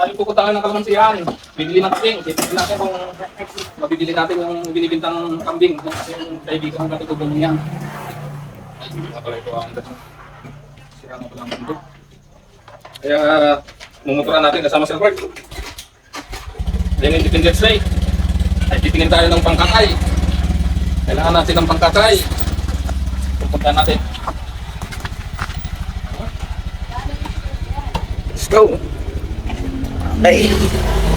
Pupunta tayo ng kalamansiyan. Bibili ng kambing. Titignan natin kung mabibili natin yung binibintang kambing. Kasi yung kaibigan ko ganun yan. Ay, pala ito ang dating. Sira ang mundo. Kaya, mumuturan natin kasama si Albert. Then Independence Day. Ay, titingin tayo ng pangkatay. Kailangan natin ng pangkatay. Pupunta natin. Let's go. Ay,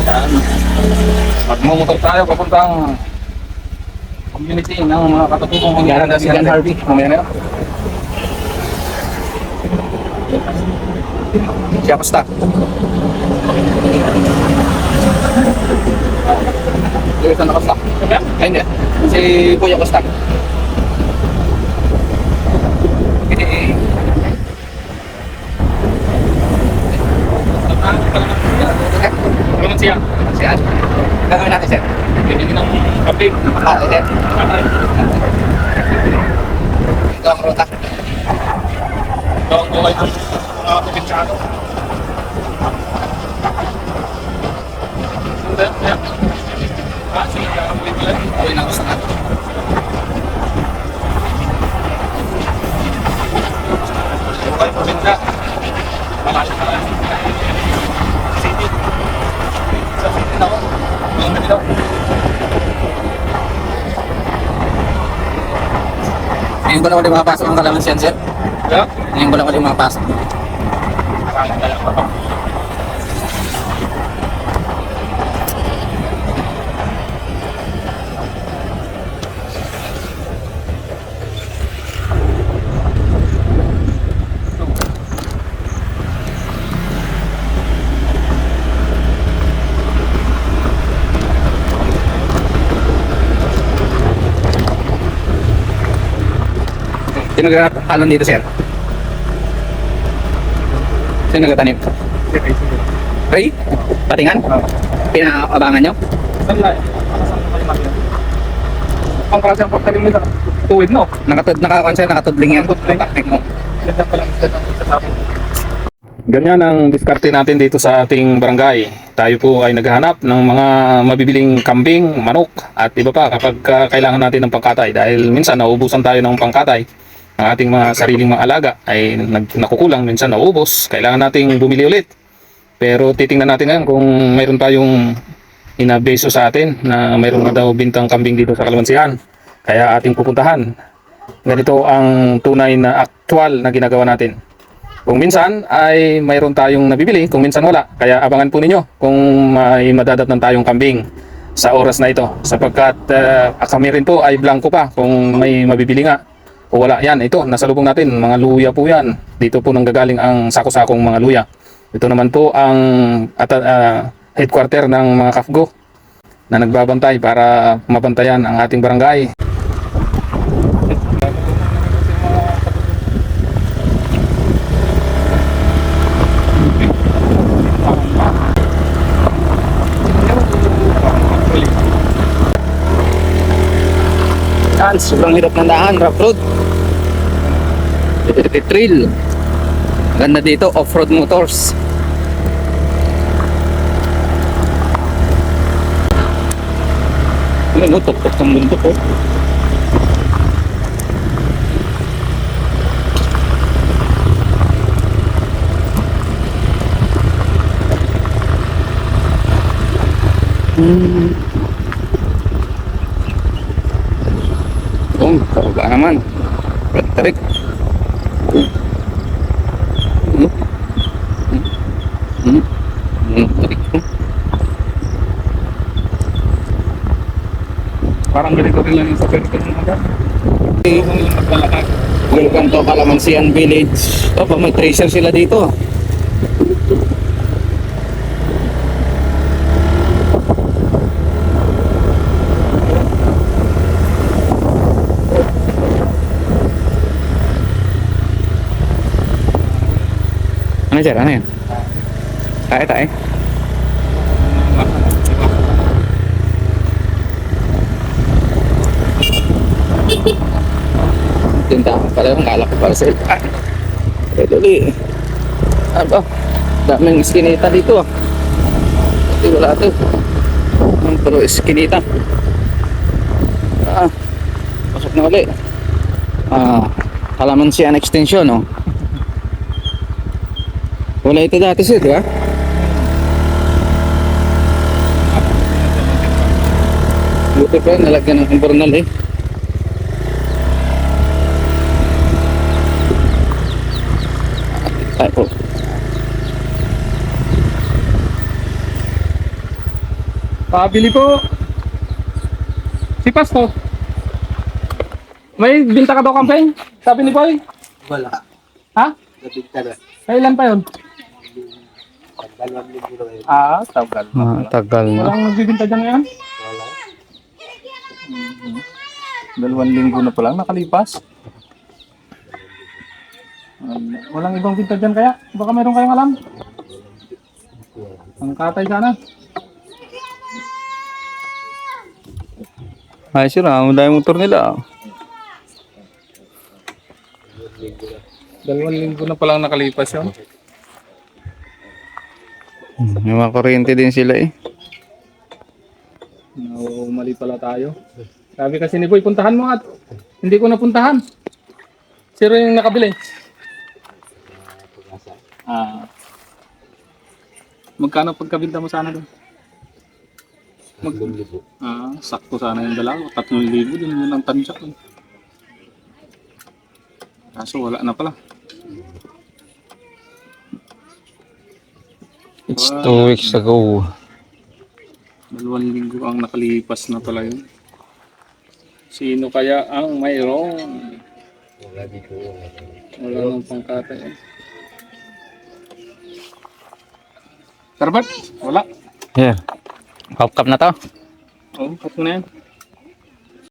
Yan. Magmumotor tayo papuntang community ng mga katutubong Yan, si Jan Harvey. Mamaya na yun. siya basta. Yung isang nakastock. Ay, hindi. Si Kuya Costa. Eh, Ganun siya. si Ad. Gagawin natin, sir. Bibili ng kapig. Ah, sir. Patay. Ito ang ruta. Ito ang buhay ng mga provinsyano. Sunda, yan. Ah, sige, kakamulit ko yan. Gawin ang gusto natin. Buhay probinsya. Malasya ka lang. City. Sa city na ako. Yung nabilaw. Ngayon ko lang ulit makapasok ang kalamansiyan, sir. Yeah. Ngayon ko lang ulit makapasok. Maraming dala pa nagtatalon dito, sir? Sino nagtatanim? Ray? Patingan? Pinaabangan nyo? Sandali. Ang klaseng pagtalim nila. Tuwid, no? Nakatud, nakakuan sir, nakatudling yan. Taktik mo. Ganda pa lang sa tapos. Ganyan ang diskarte natin dito sa ating barangay. Tayo po ay naghahanap ng mga mabibiling kambing, manok at iba pa kapag ah, kailangan natin ng pangkatay dahil minsan nauubusan tayo ng pangkatay. Ang ating mga sariling mga alaga ay nag, nakukulang, minsan naubos. Kailangan nating bumili ulit. Pero titingnan natin ngayon kung mayroon tayong inabeso sa atin na mayroon na daw bintang kambing dito sa Kalamansian. Kaya ating pupuntahan. Ganito ang tunay na actual na ginagawa natin. Kung minsan ay mayroon tayong nabibili, kung minsan wala. Kaya abangan po ninyo kung may madadatnan tayong kambing sa oras na ito. Sapagkat uh, kami rin po ay blanco pa kung may mabibili nga. O wala yan, ito, nasa lubong natin, mga luya po yan. Dito po nanggagaling ang sako-sakong mga luya. Ito naman po ang at, ah, headquarter ng mga kafgo na nagbabantay para mabantayan ang ating barangay. Yan, sobrang hirap ng daan, rough road. Trail. Ganda dito, off-road motors. Ano, tuktok ng mundo ko. Hmm. Oh, kababa naman. Tarik. Hmm. Hmm. Tarik. Parang ganito rin lang yung sa pwede ng mga naglalakad. Welcome to Calamansian Village. Oh, may tracer sila dito. Ano sir? Ano yan? Tae, tae. Tindahan pala yung galak ko para sa iba. Eh, dali. Ano ba? Daming iskinita dito ah. Ito wala ito. Ang pero eskinita. Ah, pasok na uli. Ah, kalamansi an extension, no? Wala ito dati sir, di ba? Buti pa, nalagyan ng imbornal eh. Ay po. Pabili po. Si Pasto. May binta ka daw campaign? Sabi ni Boy. Wala. Ha? Nabigta na. Kailan pa yun? Ngayon. Ah, tagal. Ah, tagal na. Walang nagbibinta dyan ngayon? Wala. Dalawang linggo na pa lang nakalipas. Wala- Walang ibang binta dyan kaya? Baka meron kayong alam? Ang katay sana. Ay, sir, ah, ang dami motor nila. ah. Dalawang linggo na pa lang nakalipas yun. Hmm, May mga kuryente din sila eh. Pala tayo. Sabi kasi ni Boy, puntahan mo at hindi ko napuntahan. Zero yung nakabili. Ah. Magkano pagkabinta mo sana doon? Mag ah, sakto sana yung dalawa. Tatlong libo din yun ang tansyak. Eh. Kaso wala na pala. It's two weeks ago. Dalawang linggo ang nakalipas na pala yun. Sino kaya ang mayroon? Wala dito. Wala. Nang pangkata eh. Karbat? Wala. Here. Cup cup na to. Oo, oh, mo na yan.